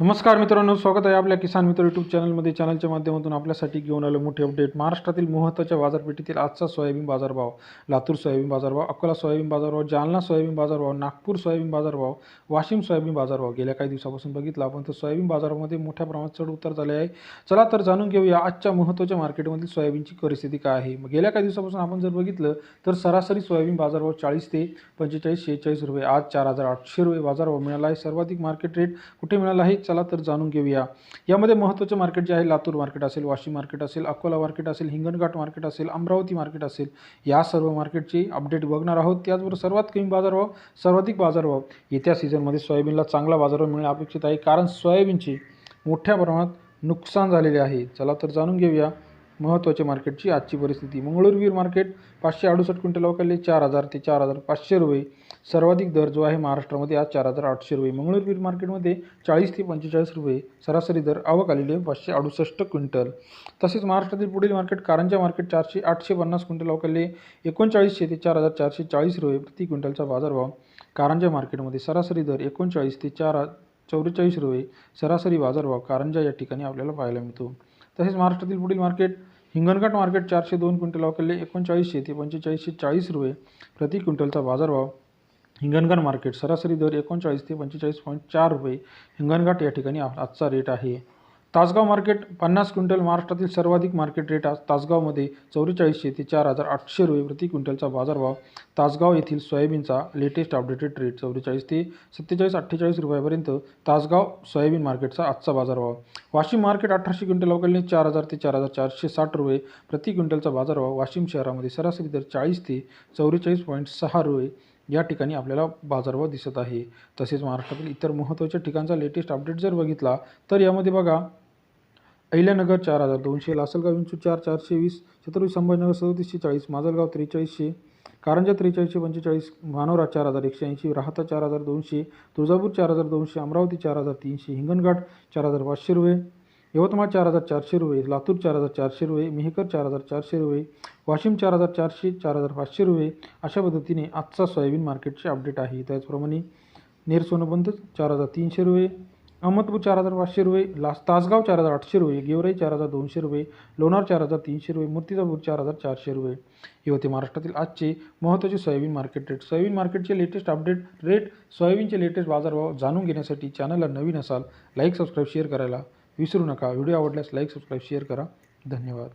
नमस्कार मित्रांनो स्वागत आहे आपल्या किसान मित्र यूट्यूब चॅनलमध्ये. चॅनलच्या माध्यमातून आपल्यासाठी घेऊन आलं मोठे अपडेट महाराष्ट्रातील महत्त्वाच्या बाजारपेठेतील आजचा सोयाबीन बाजारभाव लातूर सोयाबीन बाजारभाव अकोला सोयाबीन बाजारभाव जालना सोयाबीन बाजारभाव नागपूर सोयाबीन बाजारभाव वाशिम सोयाबीन बाजारभाव. गेल्या काही दिवसापासून बघितला आपण तर सोयाबीन बाजारामध्ये मोठ्या प्रमाणात चढ उतार झाले आहे. चला तर जाणून घेऊया आजच्या महत्त्वाच्या मार्केटमधील सोयाबीनची परिस्थिती काय आहे. मग गेल्या काही दिवसापासून आपण जर बघितलं तर सरासरी सोयाबीन बाजारभाव चाळीस ते पंचेचाळीस शेहेचाळीस रुपये. आज चार हजार आठशे रुपये बाजारभाव मिळाला आहे. सर्वाधिक मार्केट रेट कुठे मिळाला आहे? चला तर जाणून घेऊया. यामध्ये महत्त्वाचे मार्केट जे आहे लातूर मार्केट असेल वाशिम मार्केट असेल अकोला मार्केट असेल हिंगणघाट मार्केट असेल अमरावती मार्केट असेल या सर्व मार्केटची अपडेट बघणार आहोत. त्याचबरोबर सर्वात कमी बाजारभाव सर्वाधिक बाजारभाव येत्या सीझनमध्ये सोयाबीनला चांगला बाजारभाव मिळणे अपेक्षित आहे. कारण सोयाबीनची मोठ्या प्रमाणात नुकसान झालेले आहे. चला तर जाणून घेऊया. महत्त्वाच्या मार्केटची आजची परिस्थिती. मंगळूरवीर मार्केट पाचशे अडुसष्ट क्विंटल अवकाले चार हजार ते चार हजार पाचशे रुपये. सर्वाधिक दर जो आहे महाराष्ट्रामध्ये आज चार हजार आठशे रुपये. मंगळूरवीर मार्केटमध्ये चाळीस ते पंचेचाळीस रुपये सरासरी दर. आवक आलेली आहे पाचशे अडुसष्ट क्विंटल. तसेच महाराष्ट्रातील पुढील मार्केट कारंजा मार्केट चारशे आठशे पन्नास क्विंटल अवकाले एकोणचाळीसशे ते चार हजार चारशे चाळीस रुपये प्रति क्विंटलचा बाजारभाव. कारंजा मार्केटमध्ये सरासरी दर एकोणचाळीस ते चार चौवेचाळीस रुपये सरासरी बाजारभाव कारंजा या ठिकाणी आपल्याला पाहायला मिळतो. तसेच महाराष्ट्रातील पुढील मार्केट हिंगणघाट मार्केट चारशे दोन क्विंटल अवकाले एकोणचाळीसशे ते पंचेचाळीसशे चाळीस रुपये प्रति क्विंटलचा बाजारभाव हिंगणघाट मार्केट सरासरी दर एकोणचाळीस ते पंचेचाळीस पॉईंट चार रुपये. हिंगणघाट या ठिकाणी आजचा रेट आहे. तासगाव मार्केट पन्नास क्विंटल महाराष्ट्रातील सर्वाधिक मार्केट रेट आज तासगावमध्ये चौवेचाळीसशे ते चार हजार आठशे रुपये प्रति क्विंटलचा बाजारभाव. तासगाव येथील सोयाबीनचा लेटेस्ट अपडेटेड रेट चौवेचाळीस ते सत्तेचाळीस अठ्ठेचाळीस रुपयापर्यंत तासगाव सोयाबीन मार्केटचा आजचा बाजारभाव. वाशिम मार्केट अठराशे क्विंटल अवकाळी चार हजार ते चार हजार चारशे साठ रुपये प्रति क्विंटलचा बाजारभाव. वाशिम शहरामध्ये सरासरी दर चाळीस ते चौवेचाळीस पॉईंट सहा रुपये या ठिकाणी आपल्याला बाजारभाव दिसत आहे. तसेच महाराष्ट्रातील इतर महत्त्वाच्या ठिकाणचा लेटेस्ट अपडेट जर बघितला तर यामध्ये बघा अहिल्यानगर चार हजार दोनशे लासलगाव इंचू चार चारशे वीस छत्रपती संभाजीनगर सदतीसशे चाळीस माजलगाव त्रेचाळीसशे कारंजा त्रेचाळीसशे पंचेचाळीस मानोरा चार हजार एकशे ऐंशी राहता चार हजार दोनशे तुळजापूर चार हजार दोनशे अमरावती चार हजार तीनशे हिंगणघाट चार हजार पाचशे रुपये यवतमाळ चार हजार चारशे रुपये लातूर चार हजार चारशे रुपये मेहकर चार हजार चारशे रुपये वाशिम चार हजार चारशे चार हजार पाचशे रुपये अशा पद्धतीने आजचा सोयाबीन मार्केटचे अपडेट आहे त्याचप्रमाणे नेर सोनबंद चार हजार तीनशे रुपये अहमदपूर चार हजार पाचशे रुपये लास तासगाव चार हजार आठशे रुपये गेवराई चार हजार दोनशे रुपये लोणार चार हजार तीनशे रुपये मूर्तिजापूर चार हजार चारशे रुपये हे होते महाराष्ट्रातील आजचे महत्त्वाचे सोयाबीन मार्केट रेट सोयाबीन मार्केटचे लेटेस्ट अपडेट रेट सोयाबीनचे लेटेस्ट बाजारभाव जाणून घेण्यासाठी चॅनलला नवीन असाल लाईक सबस्क्राईब शेअर करायला विसरू नका. व्हिडिओ आवडल्यास लाईक सबस्क्राईब शेअर करा. धन्यवाद.